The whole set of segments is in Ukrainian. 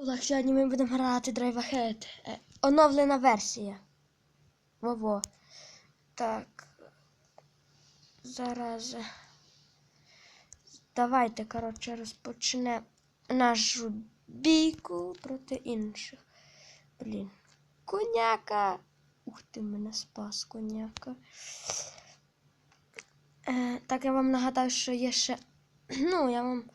Олег, сьогодні ми будемо грати Drive Ahead. Е, Оновлена версія. Во-во. Так. Зараз. е, Давайте, коротше, розпочнемо нашу бійку проти інших. Блін. Коняка. Ух ти, мене спас коняка. Е, так я вам нагадаю, що є ще. Ну, я вам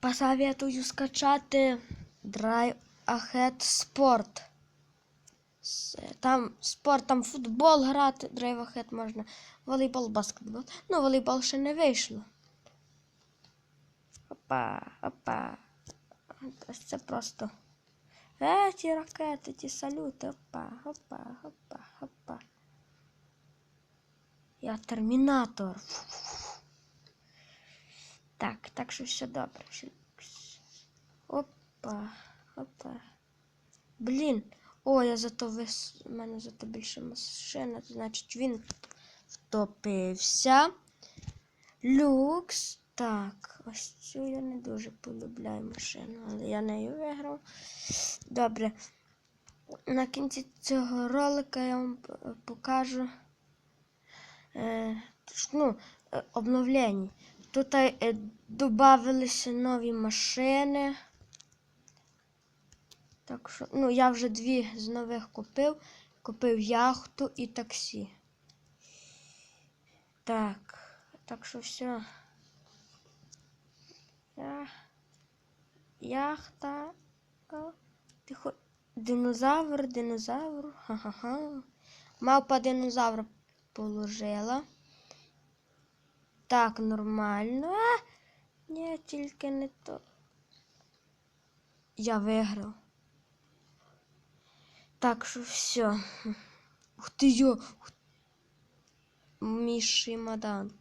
посоветую скачати Drive Ahead Sport. Там спорт, там футбол грати, Drive Ahead можна, волейбол, баскетбол. Ну, волейбол ще не вийшло. Опа, опа. Це просто. Е, ті ракети, ті салюти. Опа, опа, опа, опа. Я термінатор. Так, так що все добре. Опа, опа. Блін. О, я зато вис... У мене зато більше машина, значить він втопився. Люкс. Так, ось цю я не дуже полюбляю машину, але я нею виграв. Добре. На кінці цього ролика я вам покажу е, ну, е, обновлення. Тут е, додавалися нові машини. Так що, ну, я вже дві з нових купив. Купив яхту і таксі. Так, так що все. Яхта. Тихо. Динозавр, динозавр. Ха-ха-ха. Мавпа динозавра положила. Так, нормально. А, ні, тільки не то. Я виграв. Так що все. Ух ти йо. Мій шимадан.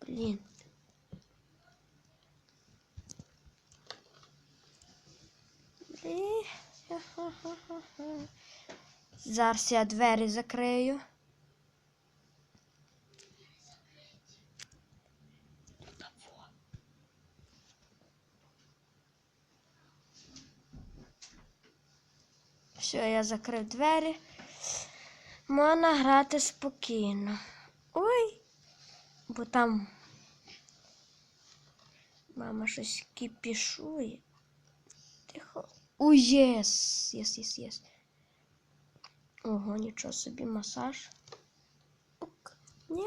Блін. Блін. Зараз я двері закрию. Все, я закрив двері. Можна грати спокійно. Ой, бо там мама щось кіпішує. Тихо. Ой, єс! Єс, єс, єс. Ого, нічого собі масаж. Ук. Ні.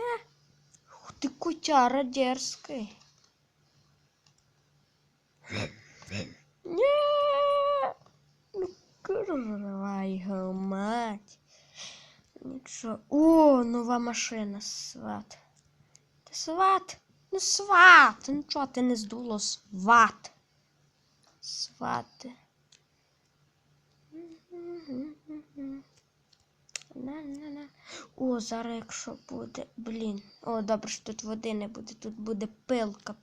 Ух ти котяра дерзкий. Ну, його мать. Нічого. О, нова машина, сват. Ти сват? Ну сват. Ну чого ти не здуло сват? Свати. На-на-на. О, зараз якщо буде. Блін. О, добре, що тут води не буде. Тут буде пилка.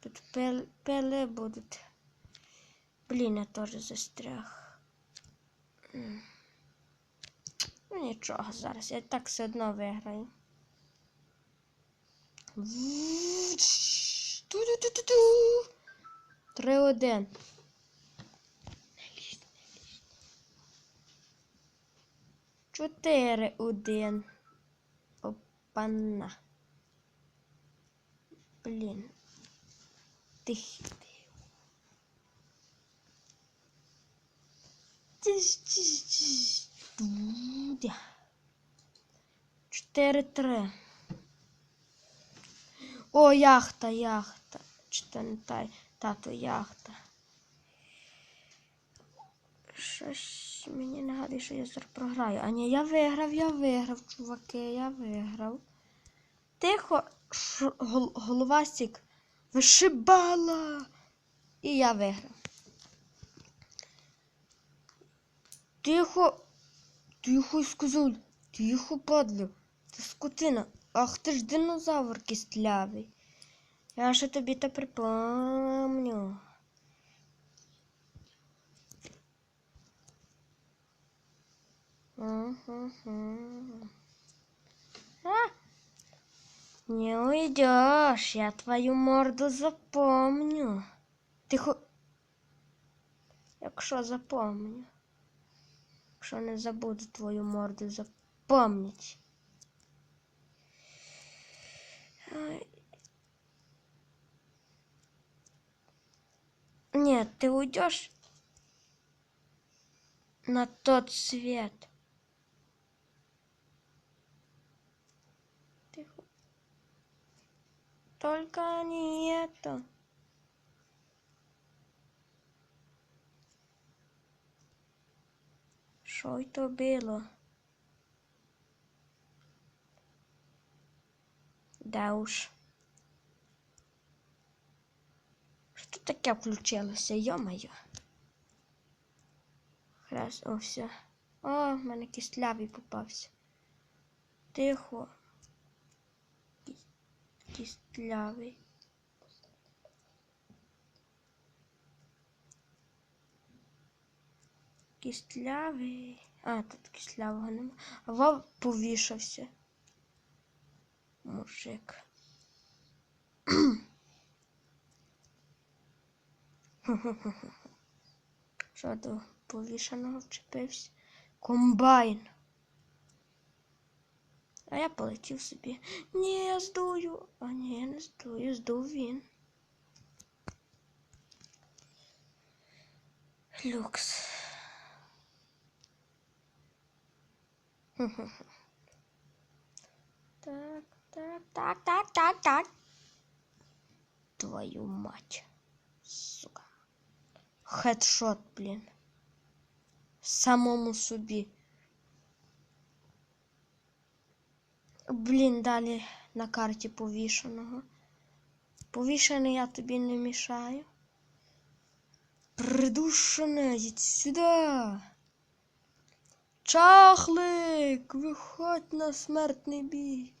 Тут пил, пили будуть. Блін, я теж застряг. Ну нічого, зараз я так все одно виграю. Три один. Чотири один. Опана. Блін. Тихо. 4-3. О, яхта, яхта. Читантай, тато яхта. Щось мені нагадує, що я зараз програю. А ні, я виграв, я виграв, чуваки, я виграв. Тихо, Ш... Головастик вишибала. І я виграв. Тихо, тихо, сказав, тихо, падлю. Ти скотина. Ах ти ж динозавр кістлявий. Я ще тобі то припомню. А? Не уйдешь, я твою морду запомню. Тихо. Якщо запомню. Якщо не забуду твою морду запомнить. Нет, ты уйдешь на тот свет. Только не это. Що то було? Да уж. Що таке включилося, йо-моє? Раз, о, все. О, в мене кислявий попався. Тихо. Кіс- Кістлявий. А, тут кислявого нема. Вов повішався. Мужик. Що до повішаного вчепився? Комбайн. А я полетів собі. Ні, я здую. А ні, я не здую, здув він. Люкс. Так, так, так, так, так, так. Твою мать. Сука. Хедшот, блін. Самому собі. Блін, далі на карті повішеного. Повішений я тобі не мішаю. Придушене, йдь сюди. Чахлик, виходь на смертний бій.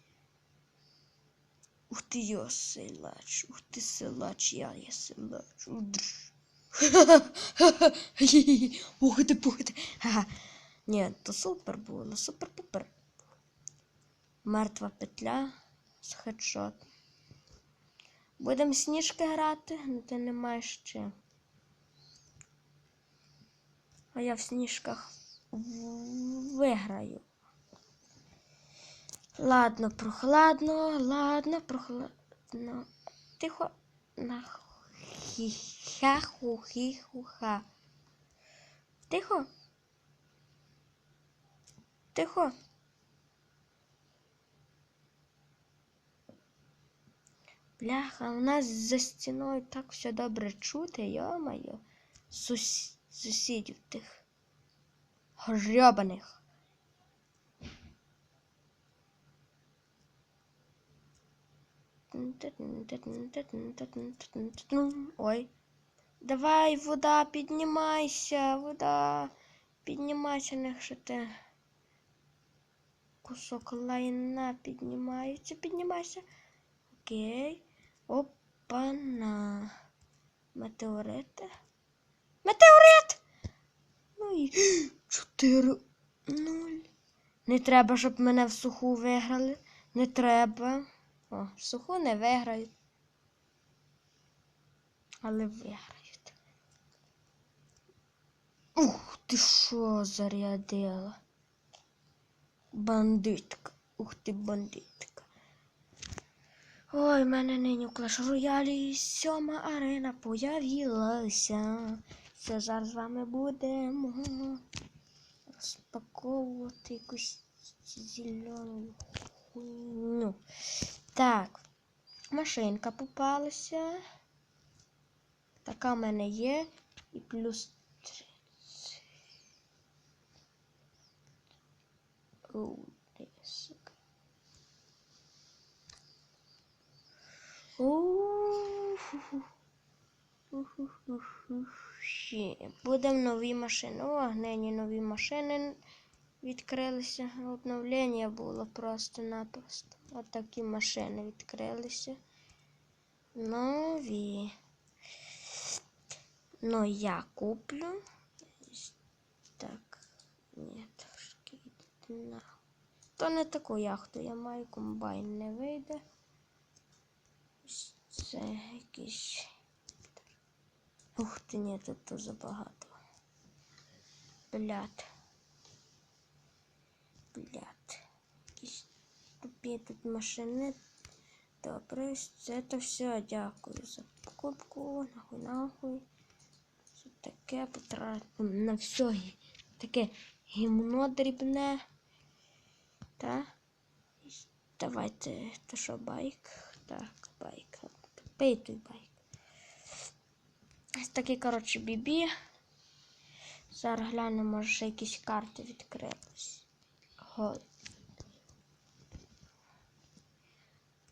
Ух ти йо, силач, ух ти силач, я є силач. Пухати, пухати. Ха-ха. Ні, то супер було, супер-пупер. Мертва петля з хедшот. Будемо сніжки грати, ну ти не маєш чим. А я в сніжках виграю. Ладно, прохладно, ладно, прохладно. Тихо. На хі-ха. Тихо. Тихо. Бляха, у нас за стіною так все добре чути, йо-моє. Сус... Сусідів тих. Грьобаних. Ой. Давай, вода, піднімайся, вода. Піднімайся, якщо ти. Кусок лайна піднімається, піднімайся. Окей. Опана. Метеорити. Метеорит! Ну і 4 0. Не треба, щоб мене в суху виграли. Не треба. О, в суху не виграють. Але виграють. Ух, ти що зарядила? Бандитка. Ух ти, бандитка. Ой, в мене нині в Clash Royale сьома арена появилася. Це зараз з вами будемо розпаковувати якусь зелену хуйню. Так, машинка попалася. Така в мене є. І плюс 30. Оу, Будемо нові машини. О, нині нові машини відкрилися. Обновлення було просто-напросто. От машини відкрилися. Нові. Ну, я куплю. Так. Ні, трошки йдете на. То не таку яхту я маю, комбайн не вийде. Це якийсь. Ух ти, ні, тут то забагато. Блядь. Блядь. Тупі тут машини. Добре, це то все. Дякую за покупку. Нахуй, нахуй. Це таке потратимо на все. Таке гімно дрібне. Та? Давайте, то що, байк? Так, байк. Пий той байк. Ось такий, коротше, бібі. Зараз глянемо, може ще якісь карти відкрились. Гол.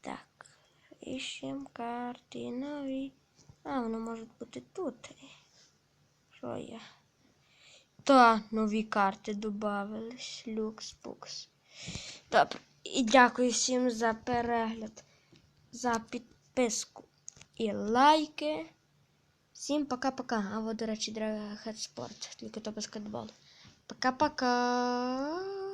Так. Іщемо карти нові. А, воно може бути тут. Що є? Та, нові карти додавались. Люкс, пукс. Добре. І дякую всім за перегляд, за підписку і лайки. Всім пока-пока. А вот, до речі, драга Спорт, тільки то баскетбол. Пока-пока.